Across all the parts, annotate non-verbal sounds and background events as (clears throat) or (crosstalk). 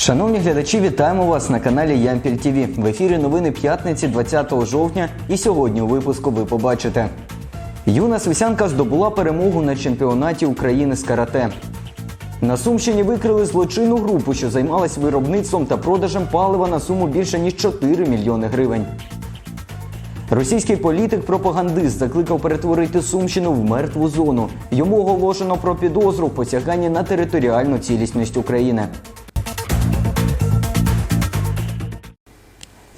Шановні глядачі, вітаємо вас на каналі Ямпіль ТВ. В ефірі новини п'ятниці 20 жовтня. І сьогодні у випуску ви побачите. Юна Свисянка здобула перемогу на чемпіонаті України з карате. На Сумщині викрили злочинну групу, що займалась виробництвом та продажем палива на суму більше ніж 4 мільйони гривень. Російський політик-пропагандист закликав перетворити Сумщину в мертву зону. Йому оголошено про підозру в посяганні на територіальну цілісність України.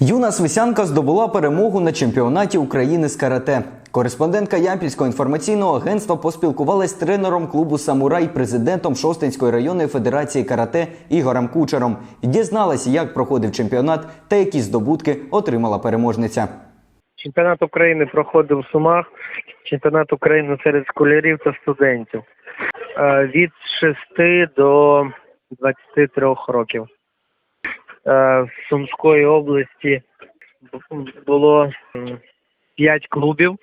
Юна Свисянка здобула перемогу на чемпіонаті України з карате. Кореспондентка Ямпільського інформаційного агентства поспілкувалась з тренером клубу Самурай, президентом Шостинської районної федерації карате Ігорем Кучером і дізналась, як проходив чемпіонат та які здобутки отримала переможниця. Чемпіонат України проходив в Сумах, чемпіонат України серед школярів та студентів Е, від 6 до 23 років. Е, В Сумської області було 5 клубів,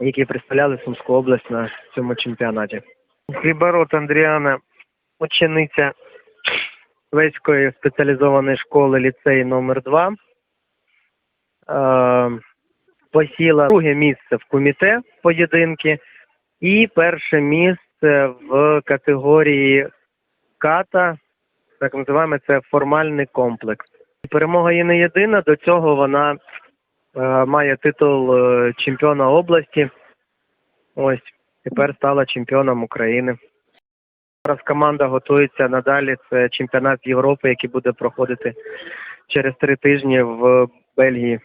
які представляли Сумську область на цьому чемпіонаті. Хліборот Андріана, учениця Веської спеціалізованої школи ліцей номер 2 е, посіла друге місце в куміте поєдинки і перше місце в категорії ката, так називаємо це формальний комплекс. Перемога є не єдина. До цього вона е, має титул е, чемпіона області. Ось тепер стала чемпіоном України. Зараз команда готується надалі. Це чемпіонат Європи, який буде проходити через три тижні в Бельгії.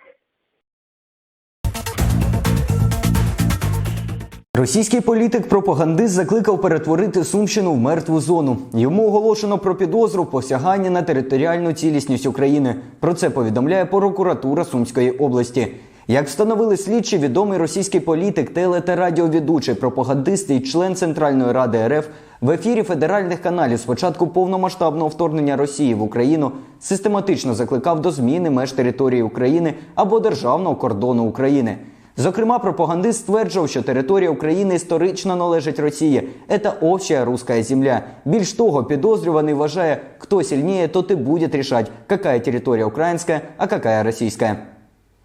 Російський політик-пропагандист закликав перетворити Сумщину в мертву зону. Йому оголошено про підозру в посяганні на територіальну цілісність України. Про це повідомляє прокуратура Сумської області. Як встановили слідчі, відомий російський політик, теле та радіоведучий, пропагандист і член Центральної ради РФ в ефірі федеральних каналів з початку повномасштабного вторгнення Росії в Україну систематично закликав до зміни меж території України або державного кордону України. Зокрема, пропагандист стверджував, що територія України історично належить Росії. Це общая русская земля. Більш того, підозрюваний вважає, хто сильніє, тот і буде рішати, яка територія українська, а яка російська.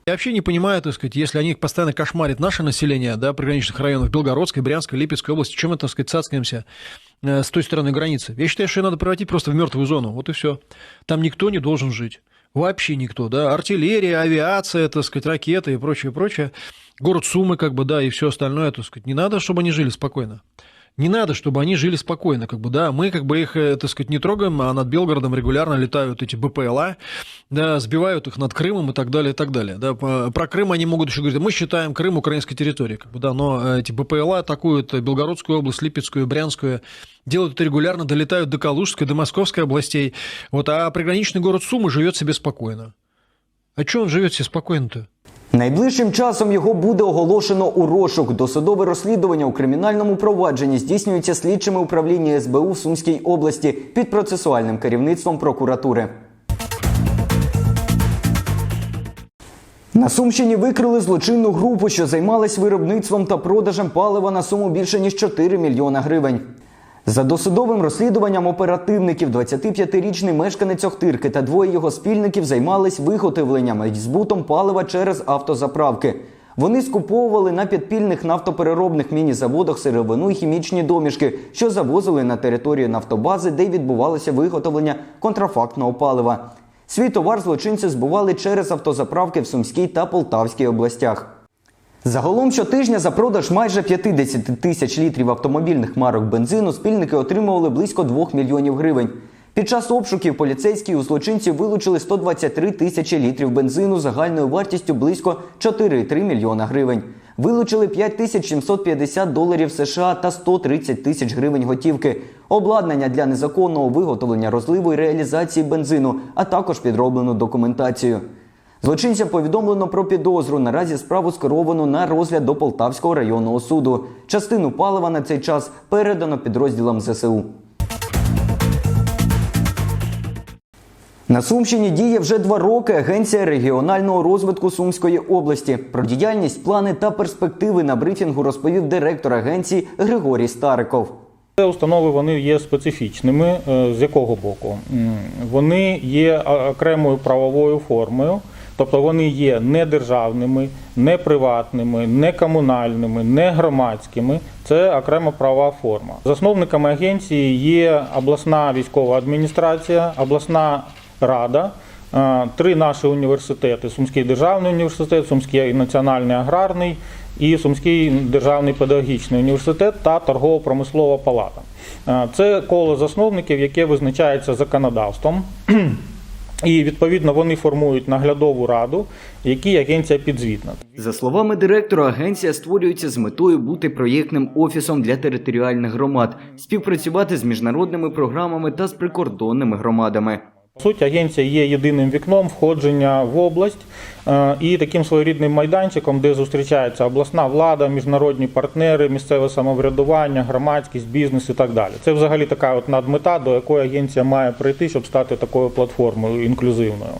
Я вообще не понимаю, так сказать, если они постоянно кошмарят наше население, да, приграничных районов Белгородской, Брянской, Липецкой области, чем мы, так сказать, цацкаемся э, с той стороны границы? Я считаю, что ее надо превратить просто в мертвую зону, вот и все. Там никто не должен жить. Вообще никто, да, артиллерия, авиация, так сказать, ракеты и прочее, прочее. Город Сумы, как бы, да, и все остальное, так сказать. Не надо, чтобы они жили спокойно. Не надо, чтобы они жили спокойно, как бы, да, мы как бы их, э, так сказать, не трогаем, а над Белгородом регулярно летают эти БПЛА, да, сбивают их над Крымом и так далее, и так далее, да, про Крым они могут еще говорить, мы считаем Крым украинской территорией, как бы, да, но э, эти БПЛА атакуют Белгородскую область, Липецкую, Брянскую, делают это регулярно, долетают до Калужской, до Московской областей, вот, а приграничный город Сумы живет себе спокойно. А что он живет себе спокойно-то? Найближчим часом його буде оголошено у розшук. Досудове розслідування у кримінальному провадженні здійснюється слідчими управління СБУ в Сумській області під процесуальним керівництвом прокуратури. На Сумщині викрили злочинну групу, що займалась виробництвом та продажем палива на суму більше ніж 4 мільйона гривень. За досудовим розслідуванням оперативників 25-річний мешканець Охтирки та двоє його спільників займались виготовленням і збутом палива через автозаправки. Вони скуповували на підпільних нафтопереробних міні-заводах сировину і хімічні домішки, що завозили на територію нафтобази, де відбувалося виготовлення контрафактного палива. Свій товар злочинці збували через автозаправки в Сумській та Полтавській областях. Загалом щотижня за продаж майже 50 тисяч літрів автомобільних марок бензину спільники отримували близько 2 мільйонів гривень. Під час обшуків поліцейські у злочинців вилучили 123 тисячі літрів бензину загальною вартістю близько 4,3 мільйона гривень. Вилучили 5750 доларів США та 130 тисяч гривень готівки, обладнання для незаконного виготовлення розливу і реалізації бензину, а також підроблену документацію. Злочинцям повідомлено про підозру. Наразі справу скеровано на розгляд до Полтавського районного суду. Частину палива на цей час передано підрозділам ЗСУ. На Сумщині діє вже два роки Агенція регіонального розвитку Сумської області. Про діяльність, плани та перспективи на брифінгу розповів директор агенції Григорій Стариков. Це установи вони є специфічними. Е, З якого боку? Вони є окремою правовою формою, тобто вони є не державними, не приватними, не комунальними, не громадськими. Це окрема правова форма. Засновниками агенції є обласна військова адміністрація, обласна рада. е, Три наші університети: Сумський державний університет, Сумський національний аграрний і Сумський державний педагогічний університет та торгово-промислова палата. Е, Це коло засновників, яке визначається законодавством. І відповідно вони формують наглядову раду, якій агенція підзвітна. За словами директора, агенція створюється з метою бути проєктним офісом для територіальних громад, співпрацювати з міжнародними програмами та з прикордонними громадами. По суті, агенція є єдиним вікном входження в область е, і таким своєрідним майданчиком, де зустрічається обласна влада, міжнародні партнери, місцеве самоврядування, громадськість, бізнес і так далі. Це взагалі така от надмета, до якої агенція має прийти, щоб стати такою платформою інклюзивною.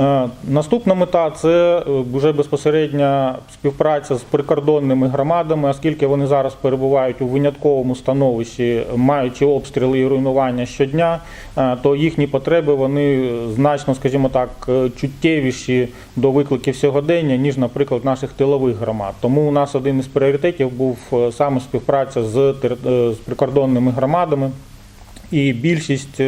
Е, Наступна мета це е, вже безпосередня співпраця з прикордонними громадами, оскільки вони зараз перебувають у винятковому становищі, маючи обстріли і руйнування щодня, е, то їхні потреби вони значно, скажімо так, чуттєвіші до викликів сьогодення, ніж, наприклад, наших тилових громад. Тому у нас один із пріоритетів був саме співпраця з, прикордонними громадами. І більшість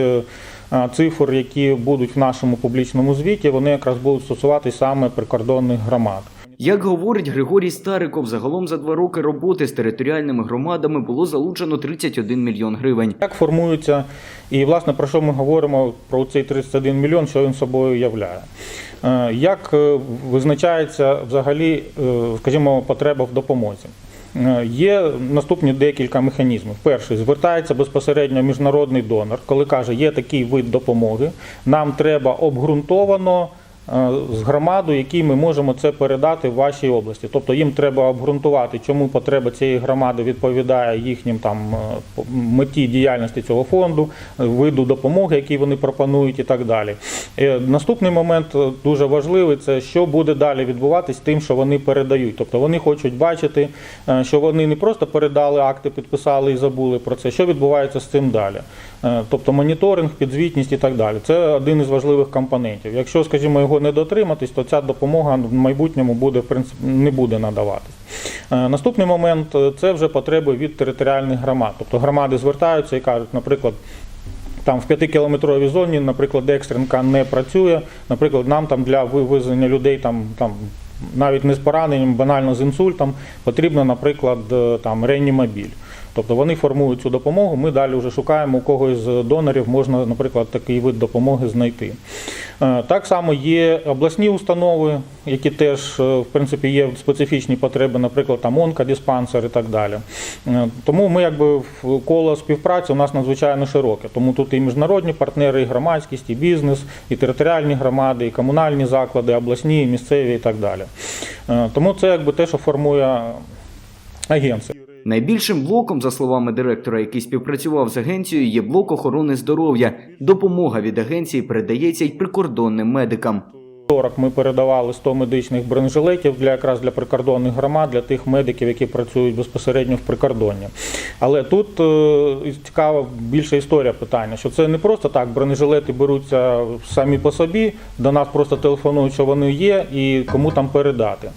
цифр, які будуть в нашому публічному звіті, вони якраз будуть стосуватись саме прикордонних громад. Як говорить Григорій Стариков, загалом за два роки роботи з територіальними громадами було залучено 31 мільйон гривень. Як формується, і власне про що ми говоримо про цей 31 мільйон, що він собою являє. Е, Як е, визначається взагалі, е, скажімо, потреба в допомозі? Е, Є наступні декілька механізмів. Перший звертається безпосередньо міжнародний донор, коли каже, є такий вид допомоги, нам треба обґрунтовано з громадою, якій ми можемо це передати в вашій області. Тобто їм треба обґрунтувати, чому потреба цієї громади відповідає їхнім там е, меті діяльності цього фонду, е, виду допомоги, які вони пропонують, і так далі. Е, Наступний момент е, дуже важливий це що буде далі відбуватись тим, що вони передають. Тобто вони хочуть бачити, е, що вони не просто передали акти, підписали і забули про це. Що відбувається з цим далі? Е, Тобто моніторинг, підзвітність і так далі. Це один із важливих компонентів. Якщо, скажімо, його не дотриматись, то ця допомога в майбутньому буде в принципі не буде надаватись. Е, Наступний момент це вже потреби від територіальних громад. Тобто громади звертаються і кажуть, наприклад. Там в 5-кілометровій зоні, наприклад, екстренка не працює. Наприклад, нам там для вивезення людей там, там навіть не з пораненням, банально з інсультом, потрібно, наприклад, е, там реанімобіль. Тобто вони формують цю допомогу. Ми далі вже шукаємо у когось з донорів, можна, наприклад, такий вид допомоги знайти. Е, Так само є обласні установи, які теж е, в принципі є специфічні потреби, наприклад, там онкодиспансер і так далі. Е, Тому ми якби в коло співпраці у нас надзвичайно широке. Тому тут і міжнародні партнери, і громадськість, і бізнес, і територіальні громади, і комунальні заклади, обласні, і місцеві і так далі. Тому це якби те, що формує агенція. Найбільшим блоком, за словами директора, який співпрацював з агенцією, є блок охорони здоров'я. Допомога від агенції передається й прикордонним медикам. 40 ми передавали 100 медичних бронежилетів для якраз для прикордонних громад, для тих медиків, які працюють безпосередньо в прикордонні. Але тут е, цікава більша історія питання, що це не просто так, бронежилети беруться самі по собі, до нас просто телефонують, що вони є, і кому там передати.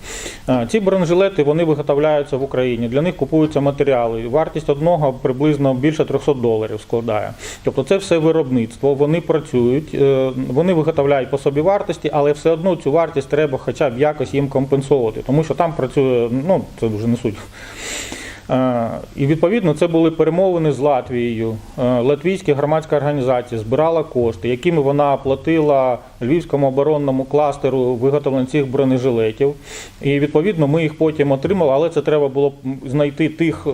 Е, Ці бронежилети вони виготовляються в Україні. Для них купуються матеріали. Вартість одного приблизно більше 300 доларів складає. Тобто це все виробництво. Вони працюють, е, вони виготовляють по собі вартості, але все одно цю вартість треба хоча б якось їм компенсувати, тому що там працює, ну це дуже не суть. Е, І відповідно це були перемовини з Латвією. Е, Латвійська громадська організація збирала кошти, якими вона оплатила львівському оборонному кластеру виготовлення цих бронежилетів. І відповідно ми їх потім отримали, але це треба було знайти тих, е,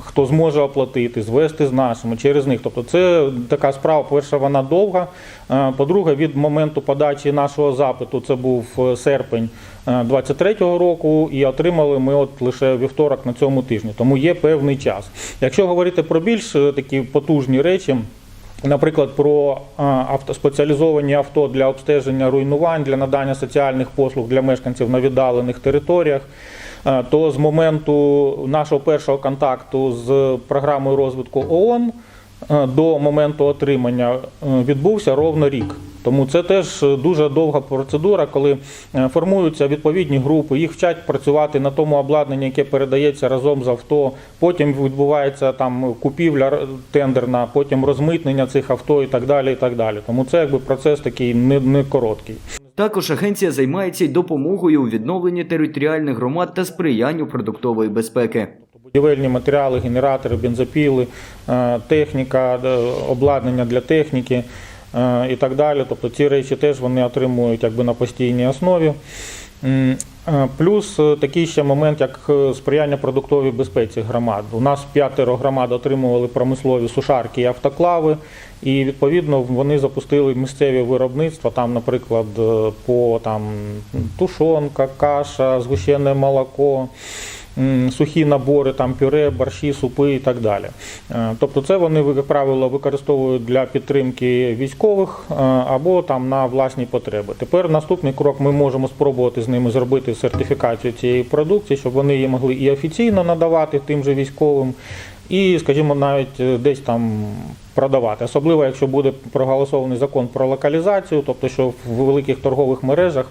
хто зможе оплатити, звести з нашими через них. Тобто, це така справа. Перша вона довга. Е, По-друге, від моменту подачі нашого запиту, це був е, серпень 23-го року, і отримали ми от лише вівторок на цьому тижні. Тому є певний час. Якщо говорити про більш такі потужні речі. Наприклад, про авто, спеціалізовані авто для обстеження руйнувань, для надання соціальних послуг для мешканців на віддалених територіях. то з моменту нашого першого контакту з програмою розвитку ООН до моменту отримання відбувся ровно рік. Тому це теж дуже довга процедура, коли е, формуються відповідні групи, їх вчать працювати на тому обладнанні, яке передається разом з авто. Потім відбувається там купівля тендерна, потім розмитнення цих авто і так далі. І так далі. Тому це якби процес такий не, не короткий. Також агенція займається й допомогою у відновленні територіальних громад та сприянню продуктової безпеки. Будівельні матеріали, генератори, бензопіли, е, техніка, е, обладнання для техніки е, і так далі. Тобто ці речі теж вони отримують якби на постійній основі. Е, Плюс е, такий ще момент, як е, сприяння продуктовій безпеці громад. У нас п'ятеро громад отримували промислові сушарки і автоклави, і відповідно вони запустили місцеві виробництва. Там, наприклад, е, по там тушонка, каша, згущене молоко сухі набори, там пюре, борщі, супи і так далі. Е, Тобто це вони, як правило, використовують для підтримки військових е, або там на власні потреби. Тепер наступний крок ми можемо спробувати з ними зробити сертифікацію цієї продукції, щоб вони її могли і офіційно надавати тим же військовим, і, скажімо, навіть е, десь там продавати. Особливо, якщо буде проголосований закон про локалізацію, тобто що в великих торгових мережах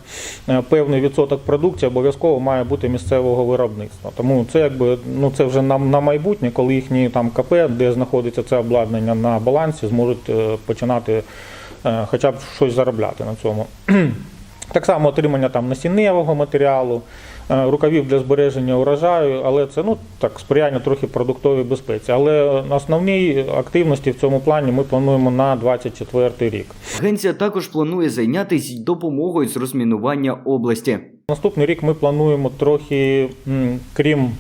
е, певний відсоток продукції обов'язково має бути місцевого виробництва. Тому це якби ну це вже на, на майбутнє, коли їхні там КП, де знаходиться це обладнання на балансі, зможуть е, починати хоча б щось заробляти на цьому. (clears throat) Так само отримання там насінневого матеріалу, рукавів для збереження урожаю, але це ну так сприяння трохи продуктовій безпеці. Але основні активності в цьому плані ми плануємо на 24 рік. Агенція також планує зайнятися допомогою з розмінування області. Наступний рік ми плануємо трохи, крім,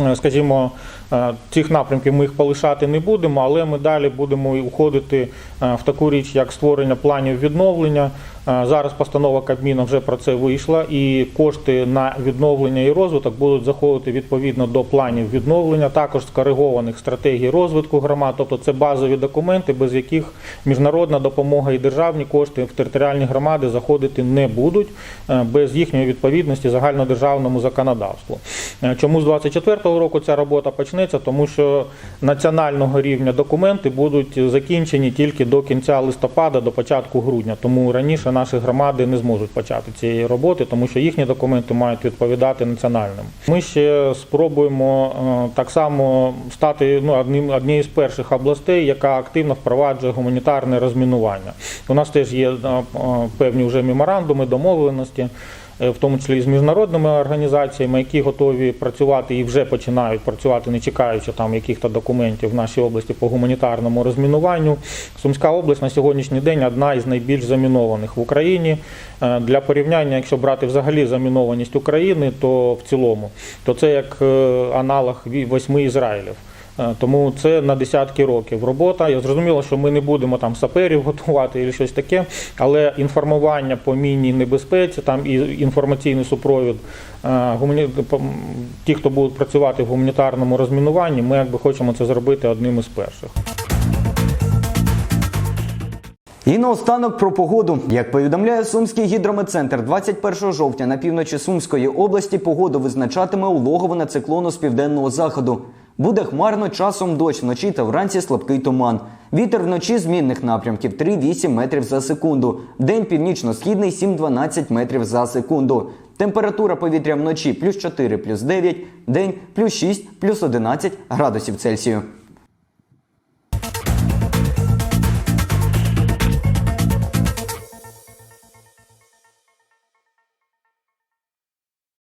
е, скажімо, е, цих напрямків ми їх полишати не будемо, але ми далі будемо уходити е, в таку річ, як створення планів відновлення. Зараз постанова Кабміну вже про це вийшла, і кошти на відновлення і розвиток будуть заходити відповідно до планів відновлення, також скоригованих стратегій розвитку громад. Тобто це базові документи, без яких міжнародна допомога і державні кошти в територіальні громади заходити не будуть е, без їхньої відповідності загальнодержавному законодавству. Е, Чому з 24-го року ця робота почнеться? Тому що національного рівня документи будуть закінчені тільки до кінця листопада, до початку грудня. Тому раніше наші громади не зможуть почати цієї роботи, тому що їхні документи мають відповідати національним. Ми ще спробуємо е, так само стати ну, одним однією з перших областей, яка активно впроваджує гуманітарне розмінування. У нас теж є е, е, певні вже меморандуми, домовленості. Е, В тому числі і з міжнародними організаціями, які готові працювати і вже починають працювати, не чекаючи там якихось документів в нашій області по гуманітарному розмінуванню. Сумська область на сьогоднішній день одна із найбільш замінованих в Україні. Е, Для порівняння, якщо брати взагалі замінованість України, то в цілому, то це як е, аналог восьми Ізраїлів. Е, Тому це на десятки років робота. Я зрозуміло, що ми не будемо там саперів (laughs) готувати і щось таке, але інформування по мінній небезпеці, там і інформаційний супровід е, ті, хто будуть працювати в гуманітарному розмінуванні, ми якби хочемо це зробити одним із перших. І наостанок про погоду. Як повідомляє Сумський гідрометцентр, 21 жовтня на півночі Сумської області погоду визначатиме улоговина циклону з південного заходу. Буде хмарно часом дощ вночі та вранці слабкий туман. Вітер вночі змінних напрямків 3-8 метрів за секунду. День північно-східний 7-12 метрів за секунду. Температура повітря вночі плюс 4, плюс 9, день плюс 6, плюс 11 градусів Цельсію.